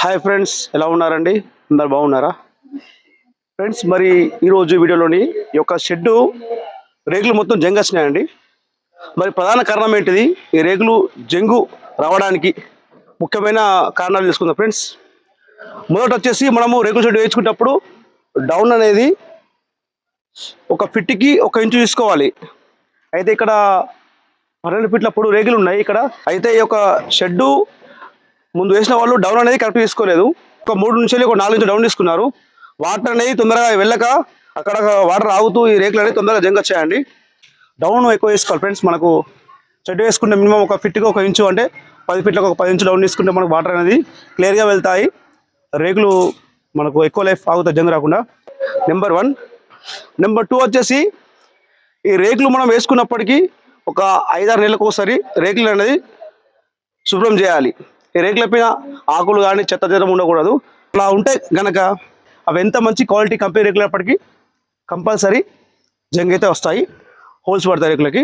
Hi friends ఎలా ఉన్నారండి? అందరు బాగున్నారా? ఫ్రెండ్స్ మరి ఈరోజు వీడియోలోని ఈ యొక్క షెడ్డు రేకులు మొత్తం జంగ్ వచ్చినాయండి మరి ప్రధాన కారణం ఏంటిది? ఈ రేకులు జంగు రావడానికి ముఖ్యమైన కారణాలు తెలుసుకుందాం ఫ్రెండ్స్. మొదట వచ్చేసి మనము రేకుల షెడ్ వేయించుకునేటప్పుడు డౌన్ అనేది ఒక ఫిట్కి ఒక ఇంచు తీసుకోవాలి. అయితే ఇక్కడ పన్నెండు ఫిట్ల పొడు రేకులు ఉన్నాయి ఇక్కడ. అయితే ఈ యొక్క షెడ్డు ముందు వేసిన వాళ్ళు డౌన్ అనేది కరెక్ట్ తీసుకోలేదు. ఒక మూడు నుంచి వెళ్ళి ఒక నాలుగు నుంచి డౌన్ తీసుకున్నారు. వాటర్ అనేది తొందరగా వెళ్ళక అక్కడ వాటర్ ఆగుతూ ఈ రేకులు అనేది తొందరగా జంగొచ్చాయండి. డౌన్ ఎక్కువ వేసుకోవాలి ఫ్రెండ్స్ మనకు. చెట్టు వేసుకుంటే మినిమం ఒక ఫిట్కి ఒక ఇంచు అంటే పది ఫిట్లకు ఒక పది ఇంచు డౌన్ తీసుకుంటే మనకు వాటర్ అనేది క్లియర్గా వెళ్తాయి. రేకులు మనకు ఎక్కువ లైఫ్ ఆగుతాయి జంగ్ రాకుండా. నెంబర్ వన్ నెంబర్ టూ వచ్చేసి ఈ రేకులు మనం వేసుకున్నప్పటికీ ఒక ఐదారు నెలలకు ఒకసారి రేకులు అనేది శుభ్రం చేయాలి. ఈ రేకుల పైన ఆకులు కానీ చెత్త చెత్తం ఉండకూడదు. అలా ఉంటే గనక అవి ఎంత మంచి క్వాలిటీ కంపెనీ రేకులప్పటికీ కంపల్సరీ జంగ్ అయితే వస్తాయి. హోల్స్ పడతాయి రేకులకి.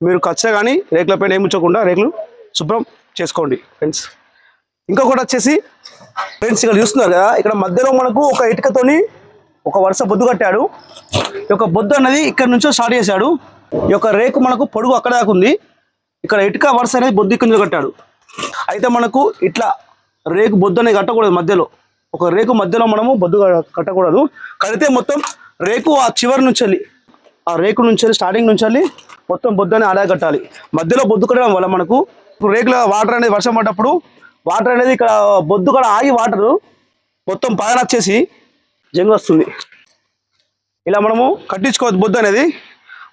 మీరు ఖచ్చితంగా కానీ రేకుల పైన ఏముంచకుండా రేకులు శుభ్రం చేసుకోండి ఫ్రెండ్స్. ఇంకొకటి వచ్చేసి ఫ్రెండ్స్ ఇక్కడ చూస్తున్నారు కదా ఇక్కడ మధ్యలో మనకు ఒక ఇటుకతోని ఒక వరుస బొద్దు కట్టాడు. ఈ యొక్క బొద్దు అనేది ఇక్కడ నుంచో స్టార్ట్ చేశాడు. ఈ యొక్క రేకు మనకు పొడుగు అక్కడ దాకా ఉంది. ఇక్కడ ఇటుక వరుస అనేది బొద్దు ఇక్కడ కట్టాడు. అయితే మనకు ఇట్లా రేకు బొద్దు అనేది కట్టకూడదు మధ్యలో. ఒక రేకు మధ్యలో మనము బొద్దు కట్టకూడదు. కడితే మొత్తం రేకు ఆ చివరి నుంచి వెళ్ళి ఆ రేకు నుంచి వెళ్ళి స్టార్టింగ్ నుంచి వెళ్ళి మొత్తం బొద్దు అనేది కట్టాలి. మధ్యలో బొద్దు కట్టడం వల్ల మనకు ఇప్పుడు రేకుల వాటర్ అనేది వర్షం పడ్డప్పుడు వాటర్ అనేది ఇక్కడ బొద్దు కూడా ఆగి వాటర్ మొత్తం పైన వచ్చేసి జంగు వస్తుంది. ఇలా మనము కట్టించుకోవద్దు బొద్దు అనేది.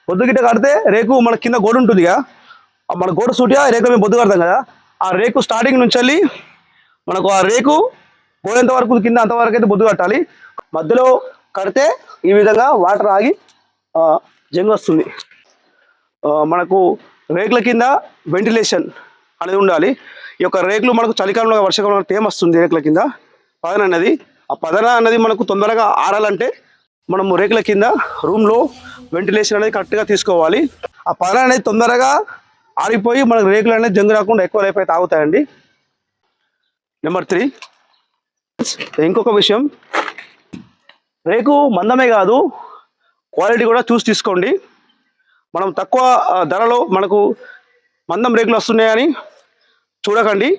బొద్దు గిట్ట కడితే రేకు మన కింద గోడ ఉంటుందిగా. ఆ మన గోడ సూటిగా రేకుల మేము బొద్దు కడతాం కదా. ఆ రేకు స్టార్టింగ్ నుంచి వెళ్ళి మనకు ఆ రేకు పోయేంత వరకు కింద అంతవరకు అయితే బొద్దు కట్టాలి. మధ్యలో కడితే ఈ విధంగా వాటర్ ఆగి జంగు వస్తుంది. మనకు రేకుల కింద వెంటిలేషన్ అనేది ఉండాలి. ఈ యొక్క రేకులు మనకు చలికాలంలో వర్షాకాలంలో తేమ వస్తుంది రేకుల కింద. పదన అనేది ఆ పదన అనేది మనకు తొందరగా ఆరాలంటే మనము రేకుల కింద రూమ్లో వెంటిలేషన్ అనేది కరెక్ట్గా తీసుకోవాలి. ఆ పదన అనేది తొందరగా ఆరిపోయి మనకు రేకులు అనేది జంగు రాకుండా ఎక్కువ లైఫ్ అయితే ఆగుతాయండి. నెంబర్ త్రీ ఇంకొక విషయం. రేకు మందమే కాదు క్వాలిటీ కూడా చూసి తీసుకోండి. మనం తక్కువ ధరలో మనకు మందం రేకులు వస్తున్నాయని చూడకండి.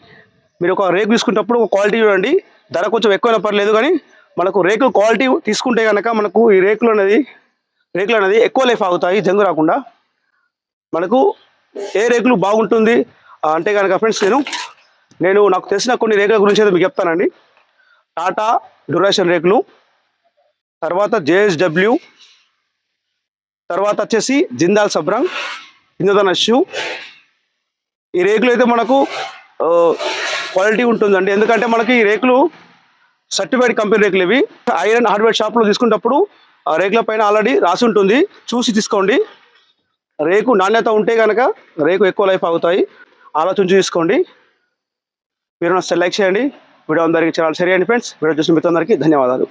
మీరు ఒక రేకు తీసుకునేటప్పుడు ఒక క్వాలిటీ చూడండి. ధర కొంచెం ఎక్కువైనా పర్లేదు కానీ మనకు రేకులు క్వాలిటీ తీసుకుంటే కనుక మనకు ఈ రేకులు అనేది రేకులు అనేది ఎక్కువ లైఫ్ ఆగుతాయి జంగు రాకుండా. మనకు ఏ రేకులు బాగుంటుంది? అంటే కనుక ఫ్రెండ్స్ నేను నేను నాకు తెలిసిన కొన్ని రేకుల గురించి అయితే మీకు చెప్తానండి. టాటా డ్యూరేషన్ రేకులు తర్వాత జేఎస్డబ్ల్యూ తర్వాత వచ్చేసి జిందాల్ సబ్రంగ్ ఇంద్రధన షూ. ఈ రేకులు అయితే మనకు క్వాలిటీ ఉంటుందండి. ఎందుకంటే మనకి ఈ రేకులు సర్టిఫైడ్ కంపెనీ రేకులు ఇవి. ఐరన్ హార్డ్వేర్ షాప్లో తీసుకున్నప్పుడు ఆ రేకుల పైన ఆల్రెడీ రాసి ఉంటుంది. చూసి తీసుకోండి. రేకు నాణ్యత ఉంటే కనుక రేకు ఎక్కువ లైఫ్ అవుతాయి ఆలోచించి చూసుకోండి. మీరు నా లైక్ చేయండి. వీడియో అందరికీ చాలా సరే అండి ఫ్రెండ్స్. వీడియో చూసిన మిత్రులందరికీ ధన్యవాదాలు.